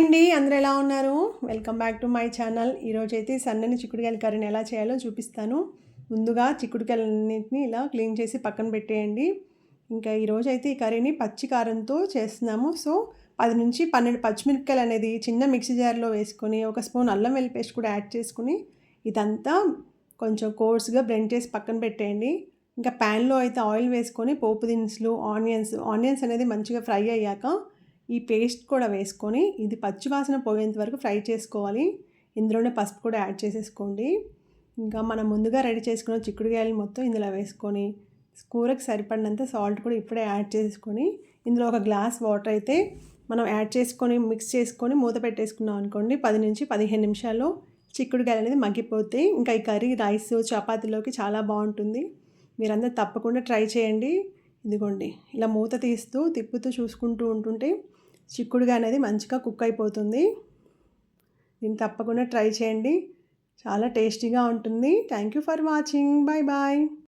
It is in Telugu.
అండి అందరూ ఎలా ఉన్నారు? Welcome back to my channel ఈరోజు అయితే సన్నని చిక్కుడుకాయల కర్రీని ఎలా చేయాలో చూపిస్తాను. ముందుగా చిక్కుడుకాయలన్నింటినీ ఇలా క్లీన్ చేసి పక్కన పెట్టేయండి. ఇంకా ఈరోజు అయితే ఈ కర్రీని పచ్చి కారంతో చేస్తున్నాము. సో పది నుంచి పన్నెండు పచ్చిమిరపకాయలు అనేది చిన్న మిక్సీ జార్లో వేసుకొని ఒక స్పూన్ అల్లం వెల్లి పేస్ట్ కూడా యాడ్ చేసుకుని ఇదంతా కొంచెం కోర్స్గా బ్లెండ్ చేసి పక్కన పెట్టేయండి. ఇంకా ప్యాన్లో అయితే ఆయిల్ వేసుకొని పోపు దినుసులు ఆనియన్స్ ఆనియన్స్ అనేది మంచిగా ఫ్రై అయ్యాక ఈ పేస్ట్ కూడా వేసుకొని ఇది పచ్చివాసన పోయేంత వరకు ఫ్రై చేసుకోవాలి. ఇందులోనే పసుపు కూడా యాడ్ చేసేసుకోండి. ఇంకా మనం ముందుగా రెడీ చేసుకున్న చిక్కుడుకాయలు మొత్తం ఇందులో వేసుకొని కూరకు సరిపడినంత సాల్ట్ కూడా ఇప్పుడే యాడ్ చేసుకొని ఇందులో ఒక గ్లాస్ వాటర్ అయితే మనం యాడ్ చేసుకొని మిక్స్ చేసుకొని మూత పెట్టేసుకున్నాం అనుకోండి పది నుంచి పదిహేను నిమిషాల్లో చిక్కుడుకాయలు అనేది మగ్గిపోతాయి. ఇంకా ఈ కర్రీ రైస్ చపాతీలోకి చాలా బాగుంటుంది. మీరందరూ తప్పకుండా ట్రై చేయండి. ఇదిగోండి ఇలా మూత తీస్తూ తిప్పుతూ చూసుకుంటూ ఉంటుంటే చిక్కుడుగా అనేది మంచిగా కుక్ అయిపోతుంది. దీన్ని తప్పకుండా ట్రై చేయండి. చాలా టేస్టీగా ఉంటుంది. Thank you for watching. Bye bye